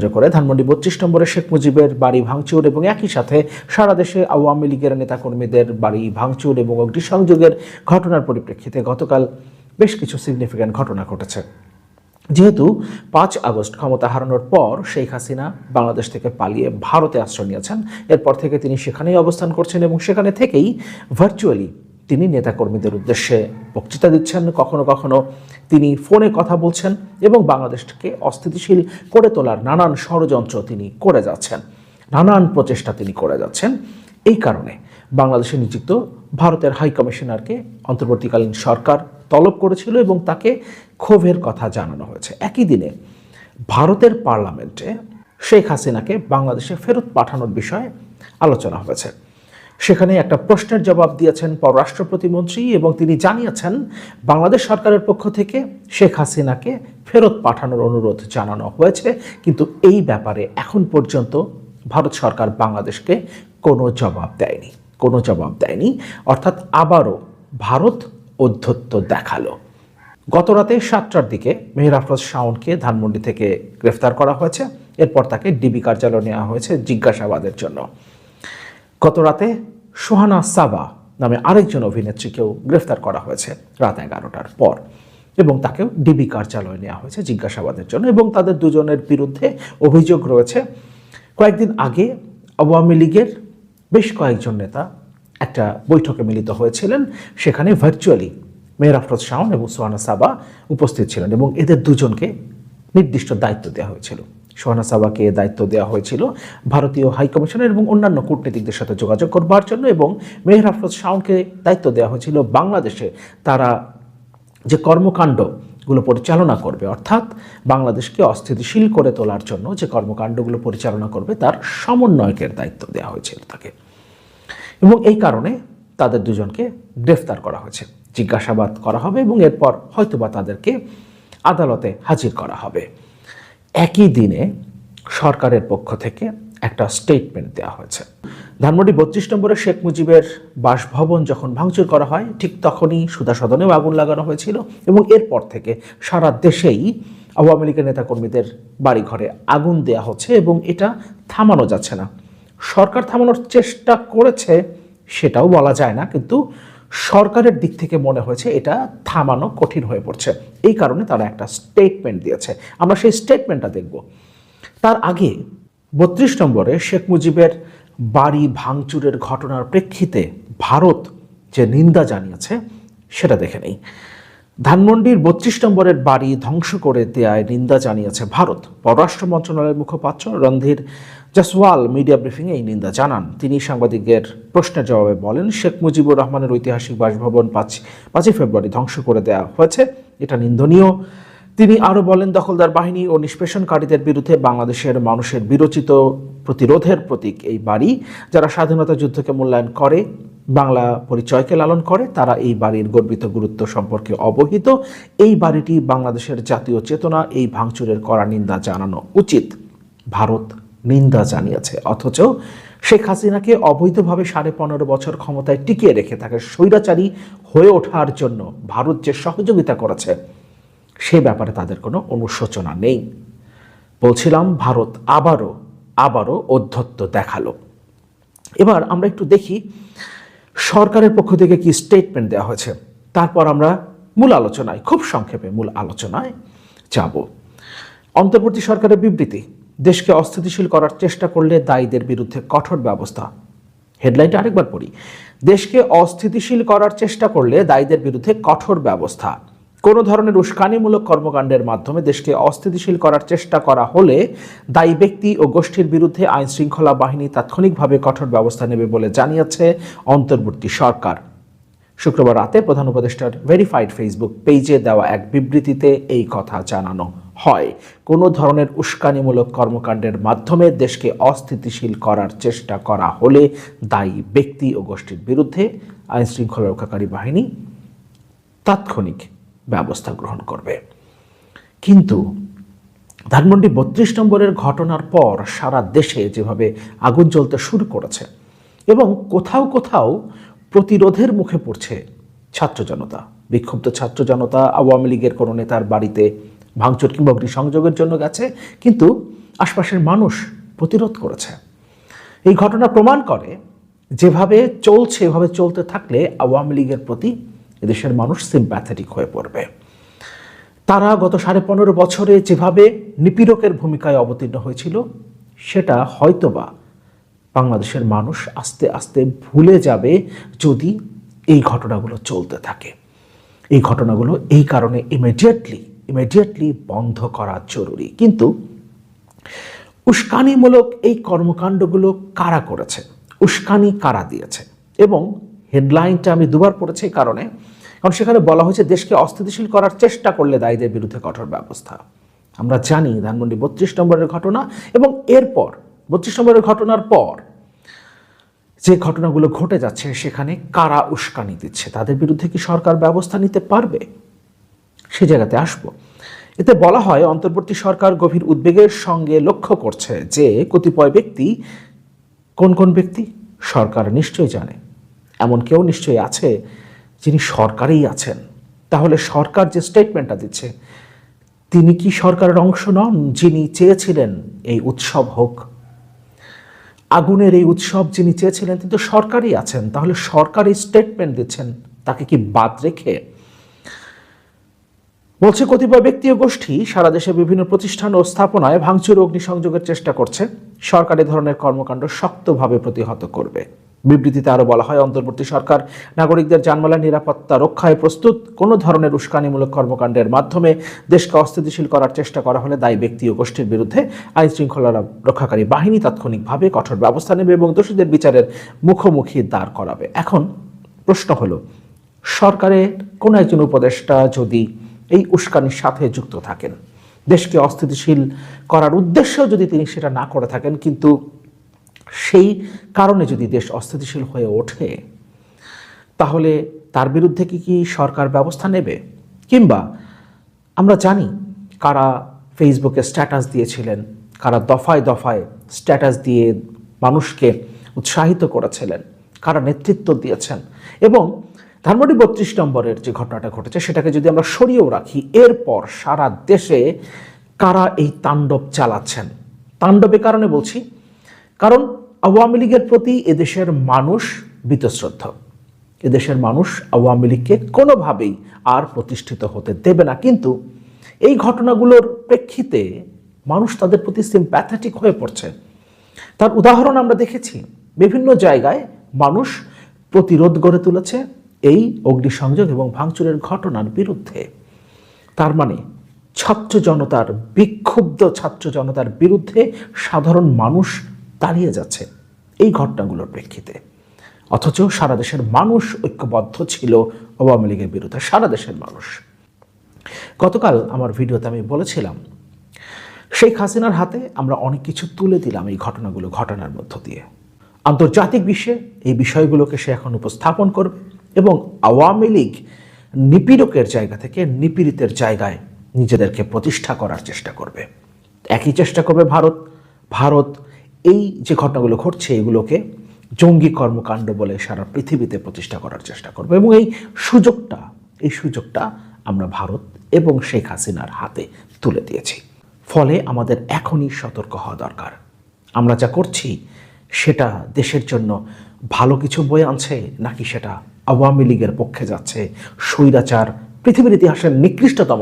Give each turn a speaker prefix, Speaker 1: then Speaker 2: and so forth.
Speaker 1: কেন্দ্র করে ধানমন্ডি বত্রিশ নম্বরে শেখ মুজিবের বাড়ি ভাঙচুর এবং একই সাথে সারা দেশে আওয়ামী লীগের নেতাকর্মীদের বাড়ি ভাঙচুর এবং অগ্নিসংযোগের ঘটনার পরিপ্রেক্ষিতে গতকাল বেশ কিছু সিগনিফিক্যান্ট ঘটনা ঘটেছে। যেহেতু পাঁচ আগস্ট ক্ষমতা হারানোর পর শেখ হাসিনা বাংলাদেশ থেকে পালিয়ে ভারতে আশ্রয় নিয়েছেন, এরপর থেকে তিনি সেখানেই অবস্থান করছেন এবং সেখানে থেকেই ভার্চুয়ালি তিনি নেতাকর্মীদের উদ্দেশ্যে বক্তৃতা দিচ্ছেন। কখনো কখনো তিনি ফোনে কথা বলছেন এবং বাংলাদেশকে অস্থিতিশীল করে তোলার নানান ষড়যন্ত্র তিনি করে যাচ্ছেন। নানান প্রচেষ্টা তিনি করে যাচ্ছেন। এই কারণে বাংলাদেশে নিযুক্ত ভারতের হাই কমিশনারকে অন্তর্বর্তীকালীন সরকার তলব করেছিল এবং তাকে ক্ষোভের কথা জানানো হয়েছে। একই দিনে ভারতের পার্লামেন্টে শেখ হাসিনাকে বাংলাদেশে ফেরত পাঠানোর বিষয়ে আলোচনা হয়েছে। সেখানে একটা প্রশ্নের জবাব দিয়েছেন পররাষ্ট্র প্রতিমন্ত্রী এবং তিনি জানিয়েছেন, বাংলাদেশ সরকারের পক্ষ থেকে শেখ হাসিনাকে ফেরত পাঠানোর অনুরোধ জানানো হয়েছে, কিন্তু এই ব্যাপারে এখন পর্যন্ত ভারত সরকার বাংলাদেশকে কোনো জবাব দেয়নি, কোনো জবাব দেয়নি। অর্থাৎ আবারও ভারত অধ্যত্ব দেখাল। গত রাতে সাতটার দিকে মেহের আফরোজ শাওনকে ধানমন্ডি থেকে গ্রেফতার করা হয়েছে, এরপর তাকে ডিবি কার্যালয়ে নেওয়া হয়েছে জিজ্ঞাসাবাদের জন্য। গত রাতে সোহানা সাবা নামে আরেকজন অভিনেত্রীকেও গ্রেফতার করা হয়েছে রাত এগারোটার পর এবং তাকেও ডিবি কার্যালয়ে নেওয়া হয়েছে জিজ্ঞাসাবাদের জন্য এবং তাদের দুজনের বিরুদ্ধে অভিযোগ রয়েছে। কয়েকদিন আগে আওয়ামী লীগের বেশ কয়েকজন নেতা একটা বৈঠকে মিলিত হয়েছিলেন, সেখানে ভার্চুয়ালি মেয়ের আফরোজ শাওন এবং সোহানা সাবা উপস্থিত ছিলেন এবং এদের দুজনকে নির্দিষ্ট দায়িত্ব দেওয়া হয়েছিল। সোহানা সাবাকে দায়িত্ব দেওয়া হয়েছিল। ভারতীয় হাইকমিশনের এবং অন্যান্য কূটনীতিকদের সাথে যোগাযোগ করবার জন্য এবং মেহের আফরোজ শাওনকে দায়িত্ব দেওয়া হয়েছিল বাংলাদেশে। তারা যে কর্মকাণ্ডগুলো পরিচালনা করবে, অর্থাৎ বাংলাদেশকে অস্থিতিশীল করে তোলার জন্য যে কর্মকাণ্ডগুলো পরিচালনা করবে, তার সমন্বয়কের দায়িত্ব দেওয়া হয়েছিল তাকে। এবং এই কারণে তাদের দুজনকে গ্রেফতার করা হয়েছে। জিজ্ঞাসাবাদ করা হবে এবং এরপর হয়তোবা তাদেরকে আদালতে হাজির করা হবে। একই দিনে সরকারের পক্ষ থেকে একটা স্টেটমেন্ট দেওয়া হয়েছে। ধানমন্ডি বত্রিশ নম্বরে শেখ মুজিবের বাসভবন যখন ভাঙচুর করা হয়, ঠিক তখনই সুধা সদনেও আগুন লাগানো হয়েছিল এবং এরপর থেকে সারা দেশেই আওয়ামী লীগের নেতাকর্মীদের বাড়িঘরে আগুন দেয়া হচ্ছে এবং এটা থামানো যাচ্ছে না। সরকার থামানোর চেষ্টা করেছে, সেটাও বলা যায় না, কিন্তু সরকারের দিক থেকে মনে হয়েছে এটা থামানো কঠিন হয়ে পড়ছে। এই কারণে তারা একটা স্টেটমেন্ট দিয়েছে। আমরা সেই স্টেটমেন্টটা দেখব। তার আগে বত্রিশ নম্বরে শেখ মুজিবের বাড়ি ভাঙচুরের ঘটনার প্রেক্ষিতে ভারত যে নিন্দা জানিয়েছে, সেটা দেখে নেই। ধানমন্ডির বত্রিশ নম্বরের বাড়ি ধ্বংস করে দেয়ায় নিন্দা জানিয়েছে ভারত। পররাষ্ট্র মন্ত্রণালয়ের মুখপাত্র রণধীর জাসওয়াল মিডিয়া ব্রিফিংয়ে এই নিন্দা জানান। তিনি সাংবাদিকদের প্রশ্নের জবাবে বলেন, শেখ মুজিবুর রহমানের ঐতিহাসিক বাসভবন পাঁচ পাঁচই ফেব্রুয়ারি ধ্বংস করে দেওয়া হয়েছে। এটা নিন্দনীয়। তিনি আরও বলেন, দখলদার বাহিনী ও নিষ্পেষণকারীদের বিরুদ্ধে বাংলাদেশের মানুষের বিরচিত প্রতিরোধের প্রতীক এই বাড়ি। যারা স্বাধীনতা যুদ্ধকে মূল্যায়ন করে, বাংলা পরিচয়কে লালন করে, তারা এই বাড়ির গর্বিত গুরুত্ব সম্পর্কে অবহিত। এই বাড়িটি বাংলাদেশের জাতীয় চেতনা, এই ভাঙচুরের কড়া নিন্দা জানানো উচিত। ভারত নিন্দা জানিয়েছে। অথচ শেখ হাসিনাকে অবৈধভাবে সাড়ে পনেরো বছর ক্ষমতায় টিকিয়ে রেখে তাকে স্বৈরাচারী হয়ে ওঠার জন্য ভারত যে সহযোগিতা করেছে, সে ব্যাপারে তাদের কোনো অনুশোচনা নেই। বলছিলাম, ভারত আবারও আবারও অধ্যত্ব দেখাল। এবার আমরা একটু দেখি, সরকারের পক্ষ থেকে কি স্টেটমেন্ট দেওয়া হয়েছে? তারপর আমরা মূল আলোচনায়, খুব সংক্ষেপে মূল আলোচনায় যাব। অন্তর্বর্তী সরকারের বিবৃতি দেশকে অস্থিতিশীল করার চেষ্টা করলে দায়ীদের বিরুদ্ধে কঠোর ব্যবস্থা। হেডলাইনটা আরেকবার পড়ি। দেশকে অস্থিতিশীল করার চেষ্টা করলে দায়ীদের বিরুদ্ধে কঠোর ব্যবস্থা। কোনো ধরনের উস্কানিমূলক কর্মকাণ্ডের মাধ্যমে দেশকে অস্থিতিশীল করার চেষ্টা করা হলে দায়ী ব্যক্তি ও গোষ্ঠীর বিরুদ্ধে আইন শৃঙ্খলা বাহিনী তাৎক্ষণিকভাবে কঠোর ব্যবস্থা নেবে বলে জানিয়েছে অন্তর্বর্তী সরকার। শুক্রবার রাতে প্রধান উপদেষ্টার ভেরিফাইড ফেসবুক পেজে দেওয়া এক বিবৃতিতে এই কথা জানানো হয়। কোনো ধরনের উস্কানিমূলক কর্মকাণ্ডের মাধ্যমে দেশকে অস্থিতিশীল করার চেষ্টা করা হলে দায়ী ব্যক্তি ও গোষ্ঠীর বিরুদ্ধে আইন শৃঙ্খলা রক্ষাকারী বাহিনী তাৎক্ষণিক ব্যবস্থা গ্রহণ করবে। কিন্তু ধানমন্ডি বত্রিশ নম্বরের ঘটনার পর সারা দেশে যেভাবে আগুন জ্বলতে শুরু করেছে এবং কোথাও কোথাও প্রতিরোধের মুখে পড়ছে ছাত্র জনতা বিক্ষুব্ধ ছাত্র জনতা আওয়ামী লীগের কোনো নেতার বাড়িতে ভাঙচুর কিংবা অগ্নিসংযোগের জন্য গেছে, কিন্তু আশপাশের মানুষ প্রতিরোধ করেছে। এই ঘটনা প্রমাণ করে যেভাবে চলছে, এভাবে চলতে থাকলে আওয়ামী লীগের প্রতি এদেশের মানুষ সিম্প্যাথেটিক হয়ে পড়বে। তারা গত সাড়ে পনেরো বছরে যেভাবে নিপীড়কের ভূমিকায় অবতীর্ণ হয়েছিল, সেটা হয়তোবা বাংলাদেশের মানুষ আস্তে আস্তে ভুলে যাবে যদি এই ঘটনাগুলো চলতে থাকে। এই ঘটনাগুলো এই কারণে ইমিডিয়েটলি ইমিডিয়েটলি বন্ধ করা জরুরি। কিন্তু উস্কানিমূলক এই কর্মকাণ্ডগুলো কারা করেছে? উস্কানি কারা দিয়েছে? এবং হেডলাইনটা আমি দুবার পড়েছি এই কারণে, কারণ সেখানে বলা হয়েছে দেশকে অস্থিতিশীল করার চেষ্টা করলে দায়ীদের বিরুদ্ধে কঠোর ব্যবস্থা। আমরা জানি ধানমন্ডি বত্রিশ নম্বরের ঘটনা এবং এরপর, বত্রিশ নম্বরের ঘটনার পর যে ঘটনাগুলো ঘটে যাচ্ছে, সেখানে কারা উস্কানি দিচ্ছে? তাদের বিরুদ্ধে কি সরকার ব্যবস্থা নিতে পারবে? সে জায়গাতে আসব। এতে বলা হয়, অন্তর্বর্তী সরকার গভীর উদ্বেগের সঙ্গে লক্ষ্য করছে যে, কতিপয় ব্যক্তি, কোন কোন ব্যক্তি? সরকার নিশ্চয়ই জানে। এমন কেউ নিশ্চয়ই আছে যিনি সরকারেই আছেন। তাহলে সরকার যে স্টেটমেন্টটা দিচ্ছে, তিনি কি সরকারের অংশ নন, যিনি চেয়েছিলেন এই উৎসব হোক? আগুনের এই উৎসব যিনি চেয়েছিলেন, তিনি তো সরকারই আছেন। তাহলে সরকারি স্টেটমেন্ট দিচ্ছেন, তাকে কি বাদ রেখে বলছে কতিপয় ব্যক্তি ও গোষ্ঠী সারা দেশে বিভিন্ন প্রতিষ্ঠান ও স্থাপনায় ভাঙচুর অগ্নিসংযোগের চেষ্টা করছে। সরকার ধরনের কর্মকাণ্ড শক্তভাবে প্রতিহত করবে। বিবৃতিতে আরও বলা হয়, অন্তর্বর্তী সরকার নাগরিকদের জানমালের নিরাপত্তা রক্ষায় প্রস্তুত। কোনো ধরনের উস্কানিমূলক কর্মকাণ্ডের মাধ্যমে দেশকে অস্থিতিশীল করার চেষ্টা করা হলে দায়ী ব্যক্তি ও গোষ্ঠীর বিরুদ্ধে আইন শৃঙ্খলা রক্ষাকারী বাহিনী তাৎক্ষণিকভাবে কঠোর ব্যবস্থা নেবে এবং দোষীদের বিচারের মুখোমুখি দাঁড় করাবে। এখন প্রশ্ন হলো, সরকারের কোনো একজন উপদেষ্টা যদি এই উস্কানির সাথে যুক্ত থাকেন। দেশকে অস্থিতিশীল করার উদ্দেশ্যেও যদি তিনি সেটা না করে থাকেন, কিন্তু সেই কারণে যদি দেশ অস্থিতিশীল হয়ে ওঠে, তাহলে তার বিরুদ্ধে কি কি সরকার ব্যবস্থা নেবে? কিংবা আমরা জানি কারা ফেসবুকে স্ট্যাটাস দিয়েছিলেন, কারা দফায় দফায় স্ট্যাটাস দিয়ে মানুষকে উৎসাহিত করেছিলেন, কারা নেতৃত্ব দিয়েছেন এবং ধানমন্ডি বত্রিশ নম্বরের যে ঘটনাটা ঘটেছে, সেটাকে যদি আমরা সরিয়েও রাখি, এরপর সারা দেশে কারা এই তাণ্ডব চালাচ্ছেন? তাণ্ডবে কারণে বলছি, কারণ আওয়ামী লীগের প্রতি এদেশের মানুষ বীতশ্রদ্ধ। এদেশের মানুষ আওয়ামী লীগকে কোনোভাবেই আর প্রতিষ্ঠিত হতে দেবে না। কিন্তু এই ঘটনাগুলোর প্রেক্ষিতে মানুষ তাদের প্রতি সিম্প্যাথেটিক হয়ে পড়ছে। তার উদাহরণ আমরা দেখেছি, বিভিন্ন জায়গায় মানুষ প্রতিরোধ গড়ে তুলেছে এই অগ্নিসংযোগ এবং ভাঙচুরের ঘটনার বিরুদ্ধে। তার মানে ছাত্র জনতার, বিক্ষুব্ধ ছাত্র জনতার বিরুদ্ধে সাধারণ মানুষ দাঁড়িয়ে যাচ্ছে এই ঘটনাগুলোর প্রেক্ষিতে। অথচ সারা দেশের মানুষ ঐক্যবদ্ধ ছিল আওয়ামী লীগের বিরুদ্ধে, সারা দেশের মানুষ। গতকাল আমার ভিডিওতে আমি বলেছিলাম, শেখ হাসিনার হাতে আমরা অনেক কিছু তুলে দিলাম এই ঘটনাগুলো, ঘটনার মধ্য দিয়ে। আন্তর্জাতিক বিশ্বে এই বিষয়গুলোকে সে এখন উপস্থাপন করবে। এবং আওয়ামী লীগ নিপীড়কের জায়গা থেকে নিপীড়িতের জায়গায় নিজেদেরকে প্রতিষ্ঠা করার চেষ্টা করবে। একই চেষ্টা করবে ভারত। ভারত এই যে ঘটনাগুলো ঘটছে, এগুলোকে জঙ্গি কর্মকাণ্ড বলে সারা পৃথিবীতে প্রতিষ্ঠা করার চেষ্টা করবে এবং এই সুযোগটা এই সুযোগটা আমরা ভারত এবং শেখ হাসিনার হাতে তুলে দিয়েছি। ফলে আমাদের এখনই সতর্ক হওয়া দরকার। আমরা যা করছি, সেটা দেশের জন্য ভালো কিছু বয়ে আনছে, নাকি সেটা আওয়ামী লীগের পক্ষে যাচ্ছে। স্বৈরাচার পৃথিবীর ইতিহাসের নিকৃষ্টতম